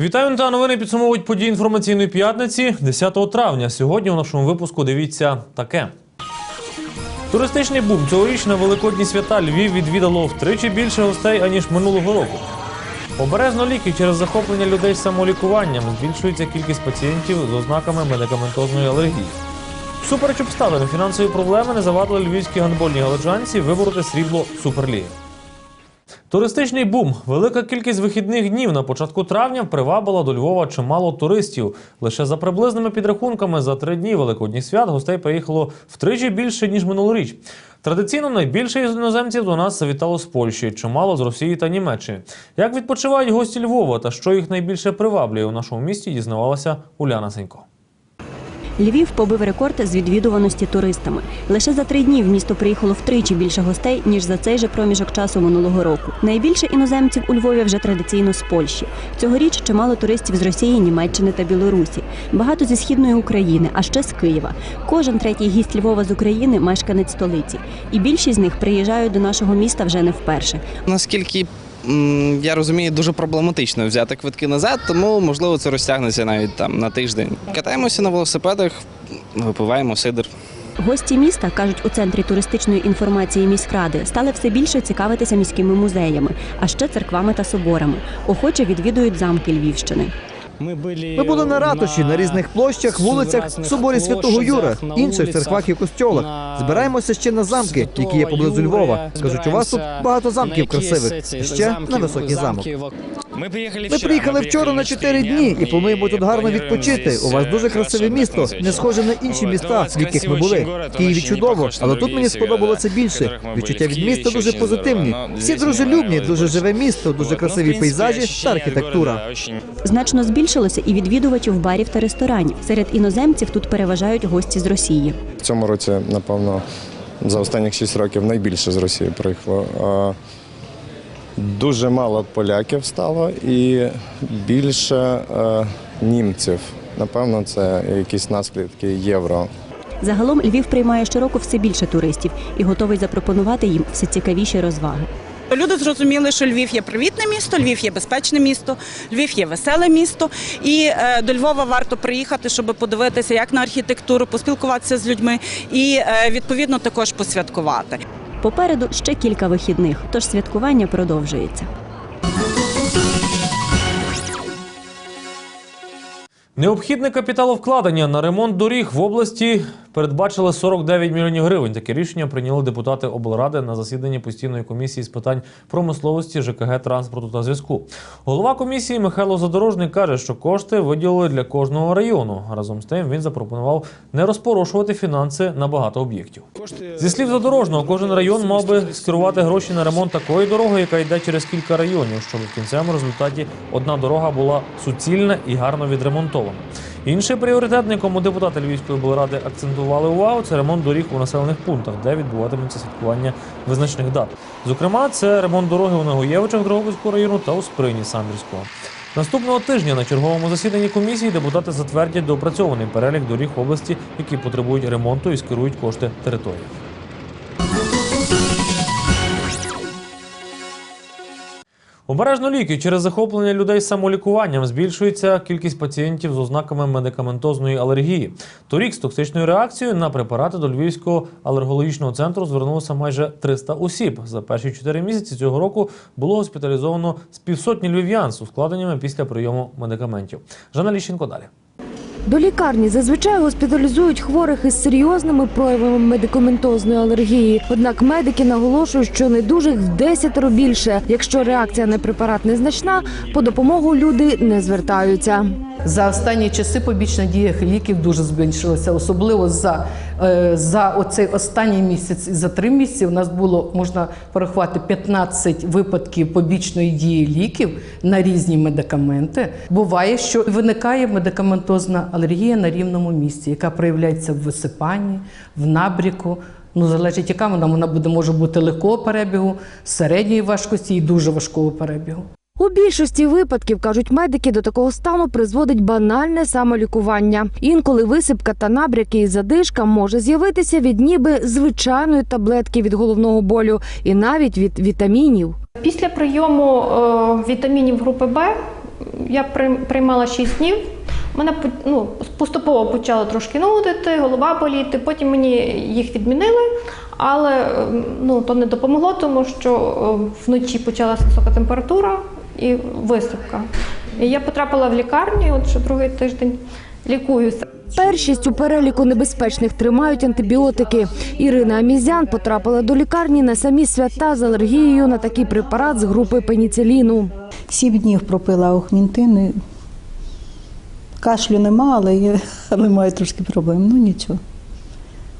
Вітаю та новини підсумовують події інформаційної п'ятниці 10 травня. Сьогодні у нашому випуску дивіться таке. Туристичний бум цьогоріч на великодні свята Львів відвідало втричі більше гостей аніж минулого року. Обережно ліки через захоплення людей самолікуванням збільшується кількість пацієнтів з ознаками медикаментозної алергії. Всупереч обставин фінансові проблеми не завадили львівській гандбольній галичанці вибороти срібло Суперліги. Туристичний бум. Велика кількість вихідних днів на початку травня привабила до Львова чимало туристів. Лише за приблизними підрахунками за три дні великодніх свят гостей приїхало втричі більше ніж минулоріч. Традиційно найбільше із іноземців до нас завітало з Польщі, чимало з Росії та Німеччини. Як відпочивають гості Львова та що їх найбільше приваблює у нашому місті, дізнавалася Уляна Сенько. Львів побив рекорд з відвідуваності туристами. Лише за три дні в місто приїхало втричі більше гостей ніж за цей же проміжок часу минулого року. Найбільше іноземців у Львові вже традиційно з Польщі. Цьогоріч чимало туристів з Росії, Німеччини та Білорусі. Багато зі східної України, а ще з Києва. Кожен третій гість Львова з України мешканець столиці. І більшість з них приїжджають до нашого міста вже не вперше. Наскільки я розумію, дуже проблематично взяти квитки назад, тому можливо це розтягнеться навіть там на тиждень. Катаємося на велосипедах, випиваємо сидр. Гості міста кажуть у центрі туристичної інформації міськради стали все більше цікавитися міськими музеями, а ще церквами та соборами. Охоче відвідують замки Львівщини. Ми були на ратуші, на різних площах, вулицях, соборі Святого Юра, інших церквах і костьолах. Збираємося ще на замки, які є поблизу Львова. Кажуть, у вас тут багато замків красивих. Ще на високий замок. Ми приїхали Ми приїхали вчора на 4 дні і плануємо тут гарно відпочити. У вас дуже красиве місто, не схоже на інші міста, в яких ми були. В Києві чудово, але тут мені сподобалося більше. Відчуття від міста дуже позитивні. Всі дружелюбні, дуже живе місто, дуже красиві пейзажі та архітектура. Значно збільшилося і відвідувачів барів та ресторанів. Серед іноземців тут переважають гості з Росії. В цьому році, напевно, за останні 6 років найбільше з Росії приїхало. Дуже мало поляків стало і більше е, німців. Напевно, це якісь наслідки євро. Загалом Львів приймає щороку все більше туристів і готовий запропонувати їм все цікавіші розваги. Люди зрозуміли, що Львів є привітне місто, Львів є безпечне місто, Львів є веселе місто. І е, до Львова варто приїхати, щоб подивитися як на архітектуру, поспілкуватися з людьми і е, відповідно також посвяткувати. Попереду ще кілька вихідних, тож святкування продовжується. Необхідне капіталовкладення на ремонт доріг в області передбачили 49 мільйонів гривень. Таке рішення прийняли депутати облради на засіданні постійної комісії з питань промисловості, ЖКГ, транспорту та зв'язку. Голова комісії Михайло Задорожний каже, що кошти виділили для кожного району. Разом з тим він запропонував не розпорошувати фінанси на багато об'єктів. Зі слів задорожного, кожен район мав би скерувати гроші на ремонт такої дороги, яка йде через кілька районів, щоб в кінцевому результаті одна дорога була суцільна і гарно відремонтована. Інший пріоритет, на якому депутати Львівської облради акцентували увагу, це ремонт доріг у населених пунктах, де відбуватиметься святкування визначних дат. Зокрема, це ремонт дороги у Нагоєвичах Дрогобицького району та у Сприні Самбірського. Наступного тижня на черговому засіданні комісії депутати затвердять доопрацьований перелік доріг області, які потребують ремонту і скерують кошти території. Обережно ліки через захоплення людей самолікуванням збільшується кількість пацієнтів з ознаками медикаментозної алергії. Торік з токсичною реакцією на препарати до Львівського алергологічного центру звернулося майже 300 осіб. За перші 4 місяці цього року було госпіталізовано з півсотні львів'ян з ускладненнями після прийому медикаментів. Жанна Ліщенко далі. До лікарні зазвичай госпіталізують хворих із серйозними проявами медикаментозної алергії. Однак медики наголошують, що недужих в десятеро більше. Якщо реакція на препарат незначна, по допомогу люди не звертаються. За останні часи побічна дія ліків дуже збільшилася, особливо за, за оцей останній місяць і за три місяці у нас було можна порахувати 15 випадків побічної дії ліків на різні медикаменти. Буває, що виникає медикаментозна алергія на рівному місці, яка проявляється в висипанні, в набріку. Ну, залежить, яка вона, вона буде може бути легкого перебігу, середньої важкості і дуже важкого перебігу. У більшості випадків, кажуть медики, до такого стану призводить банальне самолікування. Інколи висипка та набряки і задишка може з'явитися від ніби звичайної таблетки від головного болю і навіть від вітамінів. Після прийому е, вітамінів групи Б я при- приймала 6 днів. Мене ну, поступово почало трошки нудити, голова боліти. Потім мені їх відмінили, але е, ну, то не допомогло, тому що е, вночі почалася висока температура і висипка. І я потрапила в лікарню, от ще другий тиждень лікуюся. Першість у переліку небезпечних тримають антибіотики. Ірина Амізян потрапила до лікарні на самі свята з алергією на такий препарат з групи пеніциліну. Сім днів пропила охмінтин. і Кашлю нема, але, є, але маю трошки проблем. Ну нічого.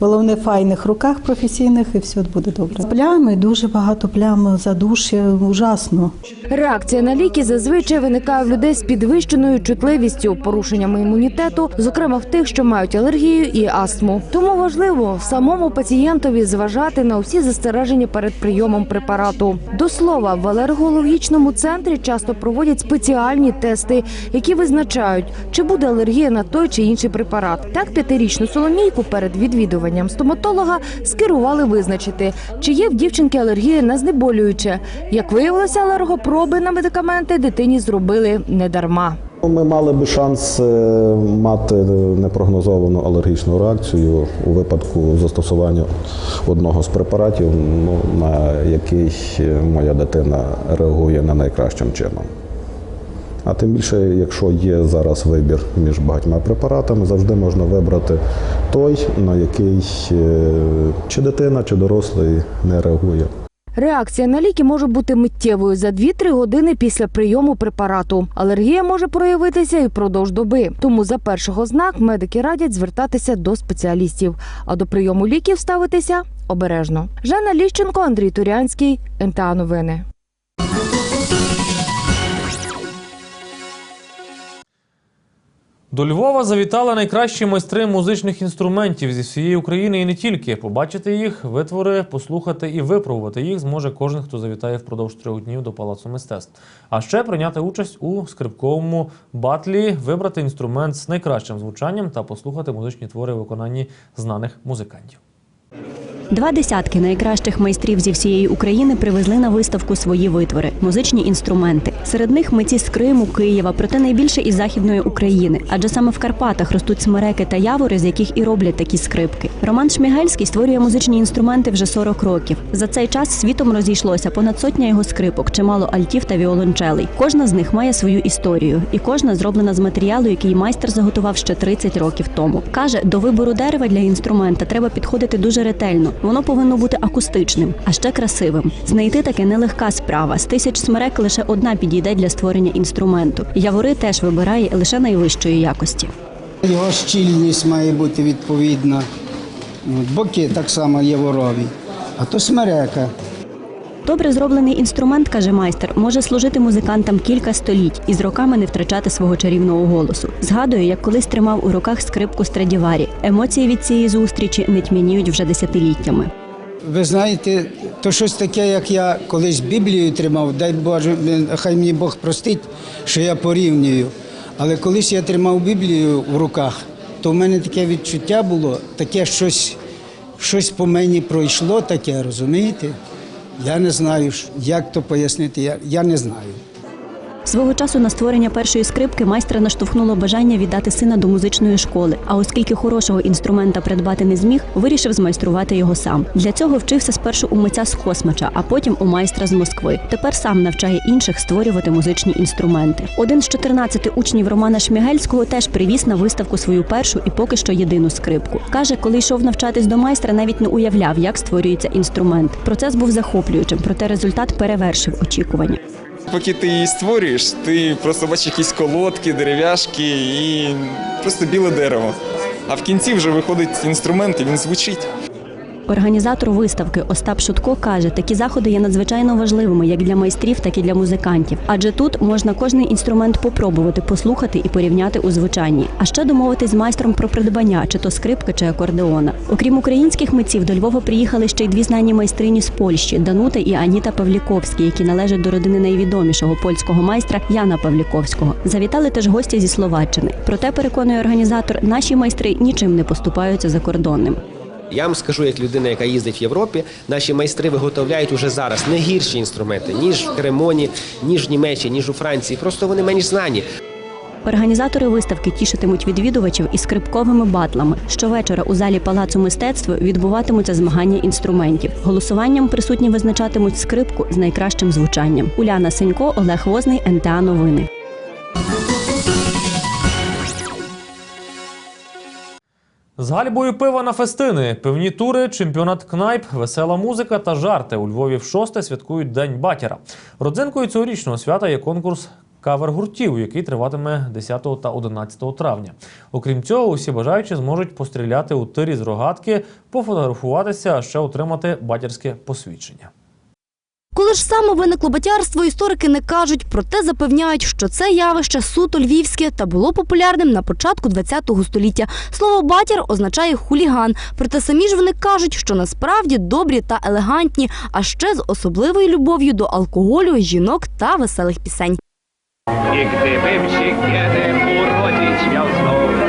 Головне в файних руках професійних і все буде добре. Плями, дуже багато плям задуш'я, ужасно. Реакція на ліки зазвичай виникає в людей з підвищеною чутливістю, порушеннями імунітету, зокрема в тих, що мають алергію і астму. Тому важливо самому пацієнтові зважати на усі застереження перед прийомом препарату. До слова, в алергологічному центрі часто проводять спеціальні тести, які визначають, чи буде алергія на той чи інший препарат. Так п'ятирічну соломійку перед відвідуванням стоматолога скерували визначити, чи є в дівчинки алергія на знеболююче. Як виявилося, алергопроби на медикаменти дитині зробили недарма. Ми мали би шанс е, мати непрогнозовану алергічну реакцію у випадку застосування одного з препаратів, ну, на який моя дитина реагує не найкращим чином. А тим більше, якщо є зараз вибір між багатьма препаратами, завжди можна вибрати той, на який е, чи дитина, чи дорослий не реагує. Реакція на ліки може бути миттєвою за 2-3 години після прийому препарату. Алергія може проявитися і впродовж доби. Тому за першого знак медики радять звертатися до спеціалістів, а до прийому ліків ставитися обережно. Жанна Ліщенко, Андрій Турянський, НТА Новини. До Львова завітали найкращі майстри музичних інструментів зі всієї України і не тільки. Побачити їх, витвори, послухати і випробувати їх зможе кожен, хто завітає впродовж трьох днів до Палацу мистецтв. А ще прийняти участь у скрипковому батлі, вибрати інструмент з найкращим звучанням та послухати музичні твори у виконанні знаних музикантів. Два десятки найкращих майстрів зі всієї України привезли на виставку свої витвори музичні інструменти. Серед них митці з Криму, Києва, проте найбільше із західної України. Адже саме в Карпатах ростуть смереки та явори, з яких і роблять такі скрипки. Роман Шмігельський створює музичні інструменти вже 40 років. За цей час світом розійшлося понад сотня його скрипок, чимало альтів та віолончелей. Кожна з них має свою історію, і кожна зроблена з матеріалу, який майстер заготував ще 30 років тому. Каже, до вибору дерева для інструмента треба підходити дуже ретельно. Воно повинно бути акустичним, а ще красивим. Знайти таке нелегка справа. З тисяч смерек лише одна підійде для створення інструменту. Явори теж вибирає лише найвищої якості. Його щільність має бути відповідна. Боки так само яворові. А то смерека. Добре зроблений інструмент, каже майстер, може служити музикантам кілька століть і з роками не втрачати свого чарівного голосу. Згадую, як колись тримав у руках скрипку Страдіварі. Емоції від цієї зустрічі не тьмяніють вже десятиліттями. Ви знаєте, то щось таке, як я колись Біблію тримав, дай Боже, хай мені Бог простить, що я порівнюю. Але колись я тримав Біблію в руках, то в мене таке відчуття було, таке щось, щось по мені пройшло, таке, розумієте? Я не знаю, як то пояснити, я, я не знаю. Свого часу на створення першої скрипки майстра наштовхнуло бажання віддати сина до музичної школи. А оскільки хорошого інструмента придбати не зміг, вирішив змайструвати його сам. Для цього вчився спершу у митця з Космача, а потім у майстра з Москви. Тепер сам навчає інших створювати музичні інструменти. Один з 14 учнів Романа Шмігельського теж привіз на виставку свою першу і поки що єдину скрипку. каже, коли йшов навчатись до майстра, навіть не уявляв, як створюється інструмент. Процес був захоплюючим, проте результат перевершив очікування. Поки ти її створюєш, ти просто бачиш якісь колодки, дерев'яшки і просто біле дерево. А в кінці вже виходить інструмент і він звучить. Організатор виставки Остап Шутко каже, такі заходи є надзвичайно важливими як для майстрів, так і для музикантів. Адже тут можна кожний інструмент попробувати, послухати і порівняти у звучанні. А ще домовитись з майстром про придбання, чи то скрипки, чи акордеона. Окрім українських митців, до Львова приїхали ще й дві знані майстрині з Польщі Данута і Аніта Павліковські, які належать до родини найвідомішого польського майстра Яна Павліковського. Завітали теж гості зі Словаччини. Проте переконує організатор, наші майстри нічим не поступаються закордонним. Я вам скажу, як людина, яка їздить в Європі, наші майстри виготовляють уже зараз не гірші інструменти, ніж в Кремоні, ніж в Німеччині, ніж у Франції. Просто вони менш знані. Організатори виставки тішитимуть відвідувачів і скрипковими батлами. Щовечора у залі палацу мистецтва відбуватимуться змагання інструментів. Голосуванням присутні визначатимуть скрипку з найкращим звучанням. Уляна Сенько, Олег Возний, НТА Новини. З гальбою пива на фестини, пивні тури, чемпіонат кнайп, весела музика та жарти. У Львові в шосте святкують День батіра. Родзинкою цьогорічного свята є конкурс кавер гуртів, який триватиме 10 та 11 травня. Окрім цього, усі бажаючі зможуть постріляти у тирі з рогатки, пофотографуватися, а ще отримати батірське посвідчення. Коли ж саме виникло батярство, історики не кажуть, проте запевняють, що це явище суто львівське та було популярним на початку ХХ століття. Слово батір означає хуліган. Проте самі ж вони кажуть, що насправді добрі та елегантні, а ще з особливою любов'ю до алкоголю, жінок та веселих пісень. І ще кедем уродить м'яв знов.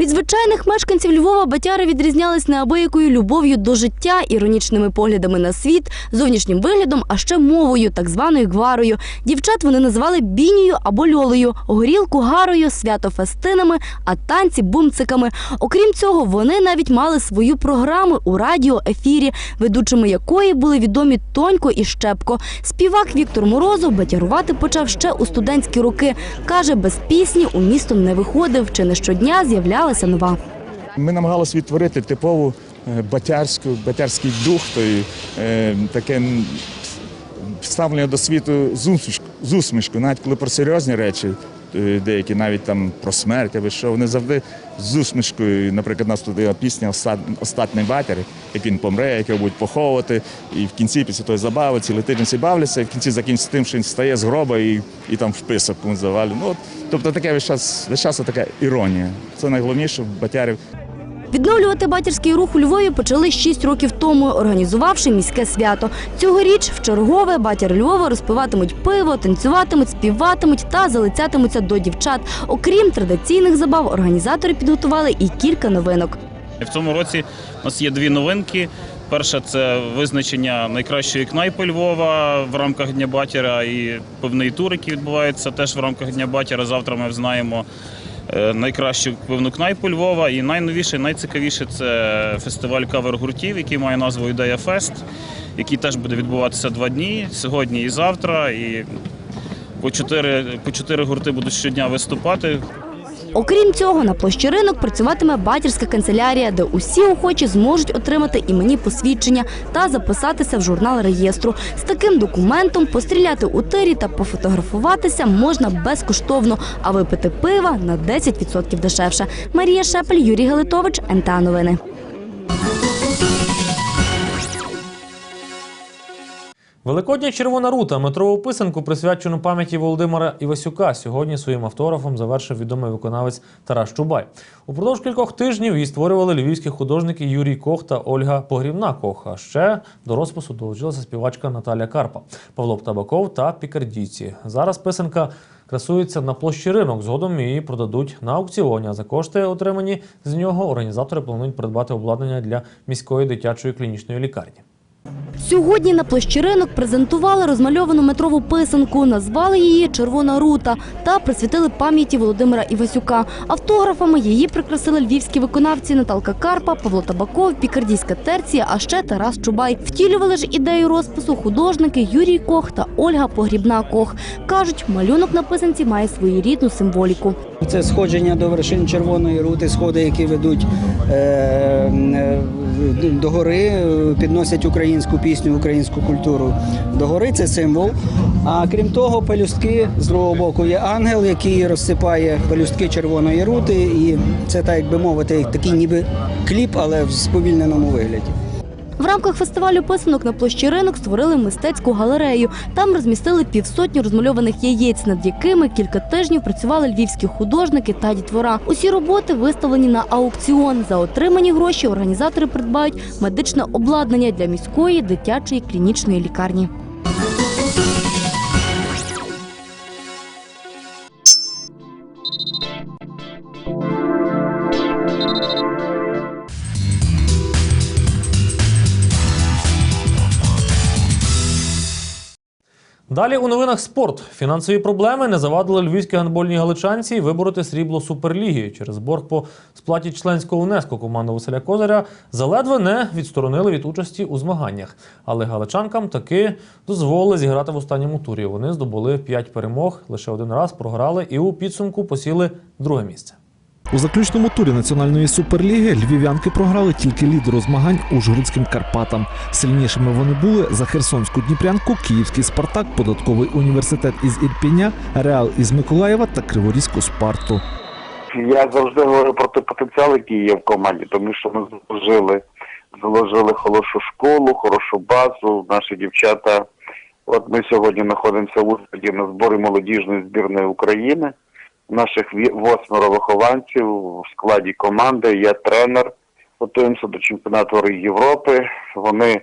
Від звичайних мешканців Львова батяри відрізнялись неабиякою любов'ю до життя, іронічними поглядами на світ, зовнішнім виглядом, а ще мовою, так званою гварою. Дівчат вони називали бінію або льолею, горілку гарою, свято фестинами, а танці бумциками. Окрім цього, вони навіть мали свою програму у радіоефірі, ведучими якої були відомі Тонько і Щепко. Співак Віктор Морозов батярувати почав ще у студентські роки. Каже, без пісні у місто не виходив, чи не щодня з'являлася нова. Ми намагалися відтворити типову е, батярську, батярський дух, той, е, таке ставлення до світу з усмішк- усмішкою, навіть коли про серйозні речі, деякі навіть там про смерть або що, вони завжди з усмішкою. Наприклад, у нас тут пісня Остатний батір, як він помре, як його будуть поховувати. І в кінці, після тої забави, цілий тиждень всі бавляться, і в кінці закінчиться тим, що він стає з гроба і, і там вписок комусь завалює. Ну, от, тобто таке весь час, весь час така іронія. Це найголовніше в батярів. Відновлювати батьківський рух у Львові почали 6 років тому, організувавши міське свято. Цьогоріч в чергове батяр Львова розпиватимуть пиво, танцюватимуть, співатимуть та залицятимуться до дівчат. Окрім традиційних забав, організатори підготували і кілька новинок. В цьому році у нас є дві новинки. Перша це визначення найкращої кнайпи Львова в рамках Дня Батіра і певний тур, який відбувається теж в рамках Дня Батіра. Завтра ми знаємо е, найкращу певну кнайпу Львова. І найновіше, найцікавіше це фестиваль кавер гуртів, який має назву Ідея Фест, який теж буде відбуватися два дні сьогодні і завтра. І по чотири, по чотири гурти будуть щодня виступати. Окрім цього, на площі ринок працюватиме батьківська канцелярія, де усі охочі зможуть отримати іменні посвідчення та записатися в журнал реєстру. З таким документом постріляти у тирі та пофотографуватися можна безкоштовно, а випити пива на 10% дешевше. Марія Шепель, Юрій Галитович, НТА Новини. Великодня червона рута метрову писанку, присвячену пам'яті Володимира Івасюка, сьогодні своїм автографом завершив відомий виконавець Тарас Чубай. Упродовж кількох тижнів її створювали львівські художники Юрій Кох та Ольга Погрівна Кох. А ще до розпису долучилася співачка Наталя Карпа, Павло Птабаков та Пікардійці. Зараз писанка красується на площі ринок. Згодом її продадуть на аукціоні. А за кошти, отримані з нього, організатори планують придбати обладнання для міської дитячої клінічної лікарні. Сьогодні на площі ринок презентували розмальовану метрову писанку, назвали її Червона рута та присвятили пам'яті Володимира Івасюка. Автографами її прикрасили львівські виконавці Наталка Карпа, Павло Табаков, Пікардійська терція, а ще Тарас Чубай. Втілювали ж ідею розпису художники Юрій Кох та Ольга Погрібна Кох. кажуть, малюнок на писанці має своєрідну символіку. Це сходження до вершин Червоної рути, сходи, які ведуть е, е, до гори, е, підносять українську пісню, українську культуру. До гори це символ. А крім того, пелюстки з другого боку є ангел, який розсипає пелюстки червоної рути, і це так, як би мовити, такий ніби кліп, але в сповільненому вигляді. В рамках фестивалю писанок на площі ринок створили мистецьку галерею. Там розмістили півсотні розмальованих яєць, над якими кілька тижнів працювали львівські художники та дітвора. Усі роботи виставлені на аукціон. За отримані гроші організатори придбають медичне обладнання для міської дитячої клінічної лікарні. Далі у новинах спорт. Фінансові проблеми не завадили львівській гандбольній галичанці вибороти срібло Суперліги. Через борг по сплаті членського внеску команду Василя Козаря заледве не відсторонили від участі у змаганнях. Але галичанкам таки дозволили зіграти в останньому турі. Вони здобули 5 перемог, лише один раз програли і у підсумку посіли друге місце. У заключному турі національної суперліги львів'янки програли тільки лідеру змагань Ужгородським Карпатам. Сильнішими вони були за Херсонську Дніпрянку, Київський Спартак, Податковий університет із Ірпіня, Реал із Миколаєва та Криворізьку Спарту. Я завжди говорю про той потенціал, який є в команді, тому що ми заложили, заложили хорошу школу, хорошу базу. Наші дівчата. От ми сьогодні знаходимося в Ужгороді на зборі молодіжної збірної України. Наших восьмеро вихованців в складі команди. Я тренер. Готуємося до чемпіонату Європи. Вони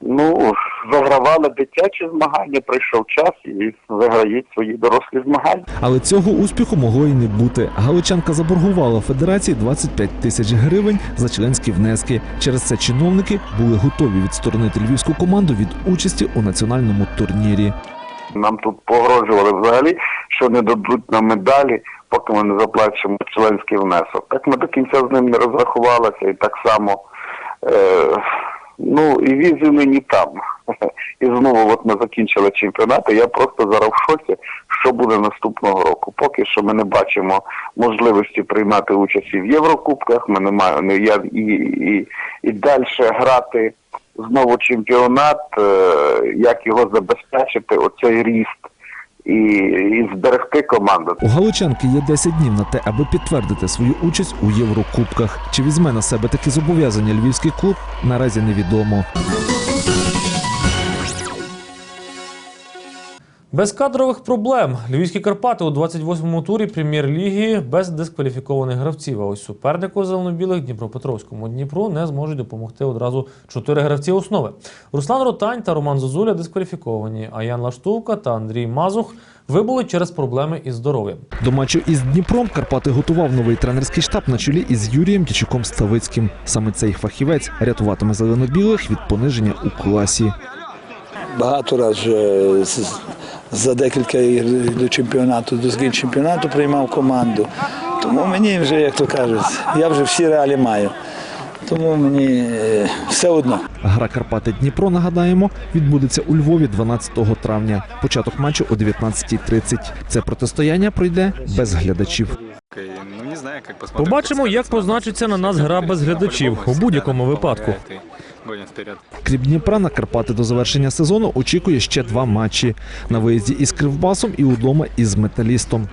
ну загравали дитячі змагання. Прийшов час і виграють свої дорослі змагання. Але цього успіху могло і не бути. Галичанка заборгувала федерації 25 тисяч гривень за членські внески. Через це чиновники були готові відсторонити львівську команду від участі у національному турнірі. Нам тут погрожували взагалі, що не дадуть нам медалі, поки ми не заплачемо членський внесок. Так ми до кінця з ним не розрахувалися, і так само е, ну і візи нині там. І знову от ми закінчили чемпіонат, і я просто зараз в шоці, що буде наступного року. Поки що ми не бачимо можливості приймати участь і в Єврокубках. Ми не маємо я і, і, і далі грати знову чемпіонат, е, як його забезпечити, оцей ріст і, і зберегти команду. У Галичанки є 10 днів на те, аби підтвердити свою участь у Єврокубках. Чи візьме на себе такі зобов'язання львівський клуб, наразі невідомо. Без кадрових проблем львівські Карпати у 28-му турі прем'єр-ліги без дискваліфікованих гравців. А ось супернику зеленобілих Дніпропетровському Дніпру не зможуть допомогти одразу чотири гравці основи. Руслан Ротань та Роман Зозуля дискваліфіковані, а Ян Лаштовка та Андрій Мазух вибули через проблеми із здоров'ям. До матчу із Дніпром Карпати готував новий тренерський штаб на чолі із Юрієм Дячуком Ставицьким. Саме цей фахівець рятуватиме зеленобілих від пониження у класі. багато разів з- за декілька ігр до чемпіонату, до згін чемпіонату приймав команду. Тому мені вже, як то кажуть, я вже всі реалі маю. Тому мені е, все одно. Гра Карпати Дніпро, нагадаємо, відбудеться у Львові 12 травня. Початок матчу о 19.30. Це протистояння пройде без глядачів. Побачимо, як позначиться на нас гра без глядачів у будь-якому випадку. Крім Дніпра, на Карпати до завершення сезону очікує ще два матчі на виїзді із Кривбасом і удома із металістом.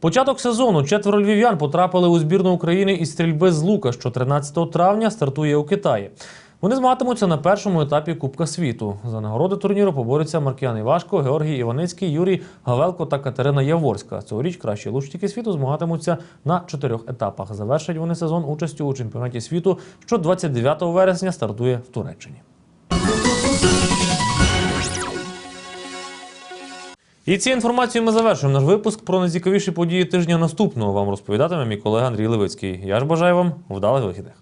Початок сезону четверо львів'ян потрапили у збірну України із стрільби з лука, що 13 травня стартує у Китаї. Вони змагатимуться на першому етапі Кубка світу. За нагороди турніру поборються Маркіян Івашко, Георгій Іваницький, Юрій Гавелко та Катерина Яворська. Цьогоріч кращі лучники світу змагатимуться на чотирьох етапах. Завершать вони сезон участю у чемпіонаті світу, що 29 вересня стартує в Туреччині. І цією інформацією ми завершуємо наш випуск про найцікавіші події тижня наступного. Вам розповідатиме мій колега Андрій Левицький. Я ж бажаю вам вдалих вихідних.